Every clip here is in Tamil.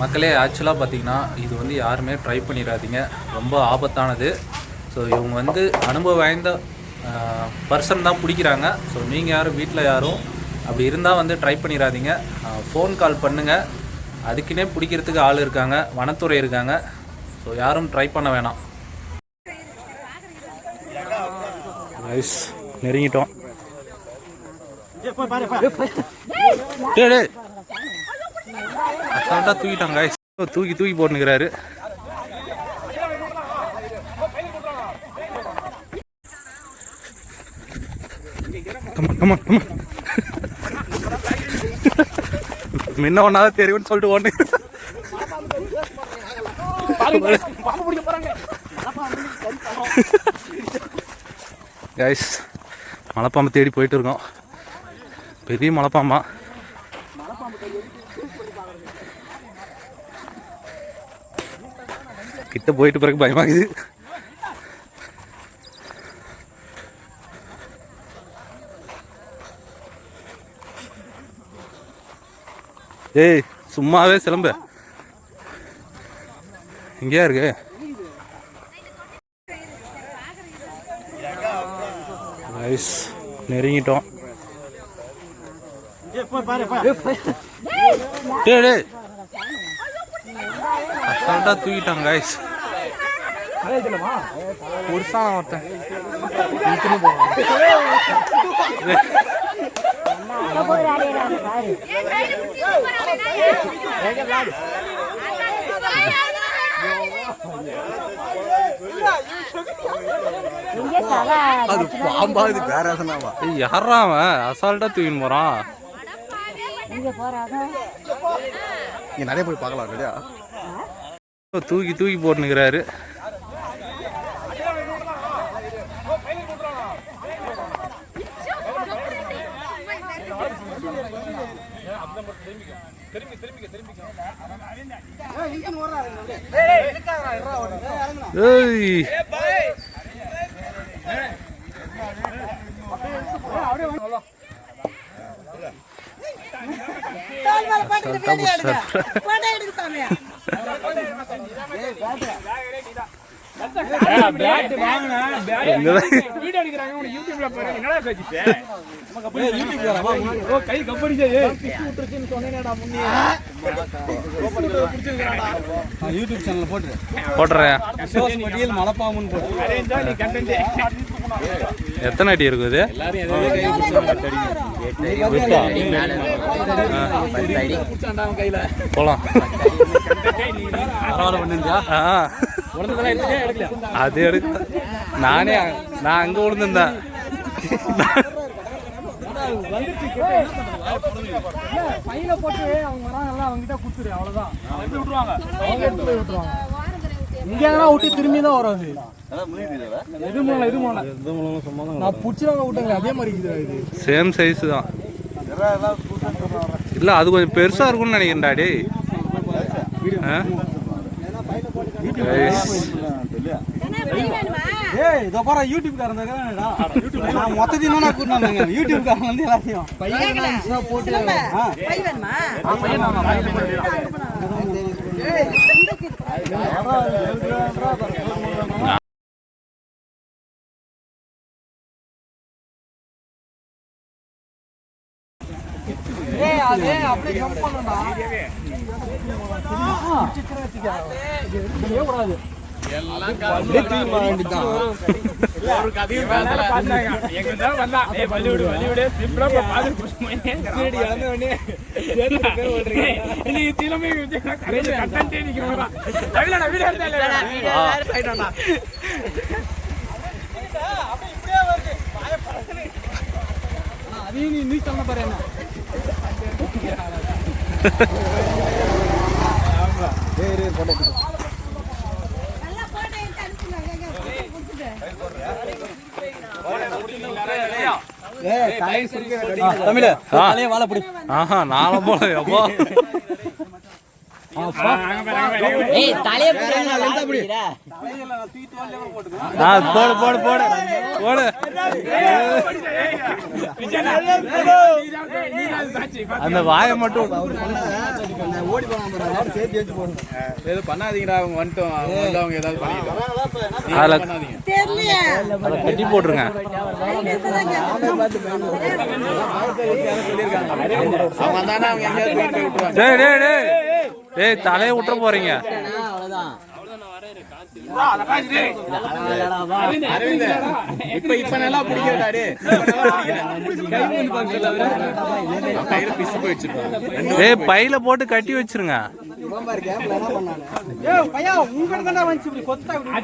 மக்களே ஆக்சுவலாக பார்த்தீங்கன்னா இது வந்து யாருமே ட்ரை பண்ணிடாதீங்க. ரொம்ப ஆபத்தானது. ஸோ இவங்க வந்து அனுபவம் வாய்ந்த பர்சன் தான் பிடிக்கிறாங்க. ஸோ நீங்கள் யாரும் வீட்டில் யாரும் அப்படி இருந்தால் வந்து ட்ரை பண்ணிடாதீங்க. ஃபோன் கால் பண்ணுங்கள் அதுக்குன்னே பிடிக்கிறதுக்கு ஆள் இருக்காங்க. வனத்துறை இருக்காங்க. ஸோ யாரும் ட்ரை பண்ண வேணாம். ரைஸ் நெருங்கிட்டோம். டேய் டேய். அசால்ட்டாக தூக்கிட்டாங்க தூக்கி தூக்கி போட்டுக்கிறாரு கமான் முன்ன ஒன்றாவது தெரியும்னு சொல்லிட்டு ஒன்று கைஸ் மலைப்பாம்பை தேடி போயிட்டு இருக்கோம். பெரிய மலைப்பாம்பா. கிட்ட போயிட்டு பிறகு பயமாகுது. ஏய் சும்மாவே சிலம்பு. எங்கேயா இருக்கு? ரைஸ் நெருங்கிட்டோம். டேய் டேய். அசால்ட்டா தூக்கிட்டாங்க கைஸ் ஒருசான ஒருத்தன். அது பாம்பாது வேற எதனாவா ஏய் யாரா அவன்? அசால்ட்டா தூக்கின்னு போறான். நீ நிறைய போய் பார்க்கலாம் ரெடியா தூக்கி தூக்கி போட்டுனுக்கிறாரு ஏய் அசால்ட்டா பிடிச்சாரு. கை கம்பெனி யூடியூப் சேனல்ல போட்டு போட்டுறேன். போட்டு எத்தனை அடி இருக்குது போலாம். பரவாயில்ல ஆ. அது எடுத்த நானே நான் அங்க விழுந்திருந்தேன் பையில போட்டு அவங்க வராங்கல்ல அவங்க கிட்ட குடுத்துரு அவ்வளவுதான் விட்டுருவாங்க இங்க விட்டு திரும்பி தான் வரும் அது எது மூலம் எது மூலம் நான் விட்டுங்க அதே மாதிரி இருக்குது இது சேம் சைஸ் தான் இல்ல அது கொஞ்சம் பெருசா இருக்கும்னு ஆ? Guys, ஏய் இதோ பாரு யூடியூப் காரன் இருக்கறானடா நான் மொத்தத்தையும் நான் கூட்டினாங்க யூடியூப் காரன் வந்து எல்லாத்தையும். போட்டு ஆ. ஏய் அதே அப்படியே ஜம்ப் பண்ணனும்டா கூடாது ஒரு கதையும் பேசல எங்க இருந்தாலும் வந்தா ஏய் வலி விடு வலி விடு சிம்பிளா போய் பாத்து புடிச்சு சரி இழந்த உடனே நீ திரும்பி கரெக்ட் கண்டென்ட் நிக்கிறோம்டா தமிழா வீடியோ எடுத்தா இல்ல சைடுடா அதையும் நீ நீ சொன்ன பாரு என்ன தமிழு, தலையை வாழை பிடி. ஆஹா நானும் போல போடு போடு போடு. போடு. அந்த வாயை மட்டும் எதுவும் பண்ணாதீங்கடா அவங்க வந்துட்டோம். அவங்க ஏதாவது அதை கட்டி போட்டுருங்க. அவங்க அவங்க எங்கேயாவது டேய் தலையை விட்டுற போறீங்க. இப்ப இப்ப நல்லா பிடிக்கிறடா டே கையில பிசு போயிடுச்சு டேய் பையில போட்டு கட்டி வச்சிருங்க ஏய் பையா உங்ககிட்ட தானே வந்துச்சு இப்படி கொத்தா இப்படி.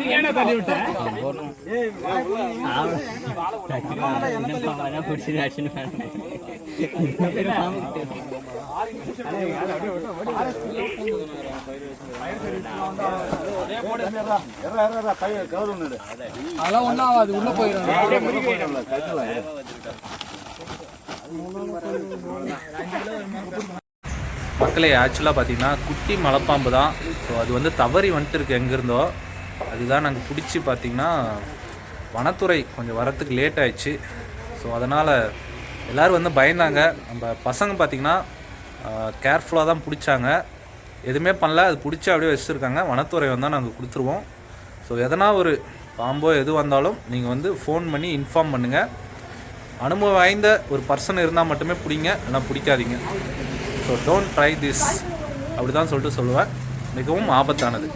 அதெல்லாம் ஒன்றும் ஆகாது உள்ள போயிடும் மக்களே ஆக்சுவலாக பார்த்திங்கன்னா குட்டி மலைப்பாம்பு தான். ஸோ அது வந்து தவறி வந்துட்டு இருக்கு. எங்கேருந்தோ அதுதான் நாங்கள் பிடிச்சி பார்த்தீங்கன்னா வனத்துறை கொஞ்சம் வரத்துக்கு லேட் ஆயிடுச்சு. ஸோ அதனால் எல்லோரும் வந்து பயந்தாங்க. நம்ம பசங்க பார்த்திங்கன்னா கேர்ஃபுல்லாக தான் பிடிச்சாங்க. எதுவுமே பண்ணல. அது பிடிச்சி அப்படியே வச்சுருக்காங்க. வனத்துறை வந்தால் நாங்கள் கொடுத்துருவோம். ஸோ எதனா ஒரு பாம்போ எது வந்தாலும் நீங்கள் வந்து ஃபோன் பண்ணி இன்ஃபார்ம் பண்ணுங்கள் அனுபவம் வாய்ந்த ஒரு பர்சன் இருந்தால் மட்டுமே பிடிங்க. இல்லைனா பிடிக்காதீங்க. ஸோ டோன்ட் ட்ரை திஸ் அப்படி தான் சொல்லிட்டு சொல்லுவேன் மிகவும் ஆபத்தானது.